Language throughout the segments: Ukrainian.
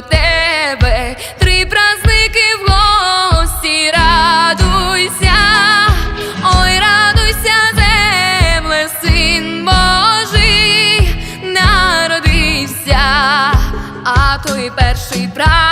тебе, три праздники в гості, радуйся, ой, радуйся, земле, син Божий, народився, а той перший брат.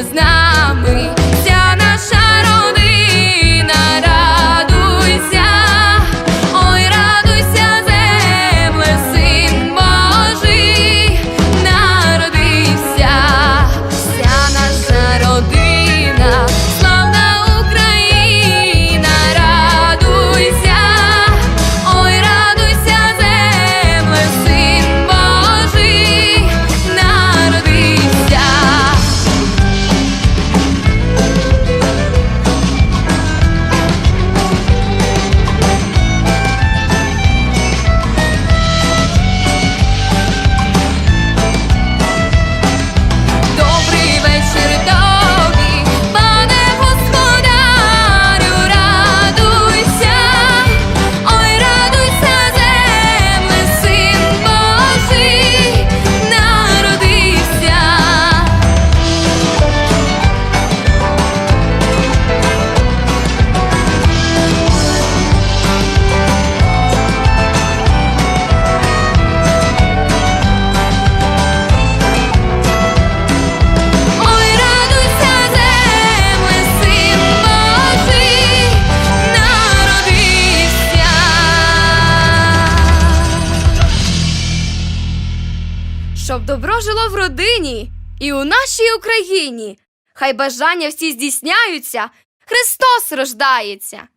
is not щоб добро жило в родині і у нашій Україні. Хай бажання всі здійсняються, Христос рождається.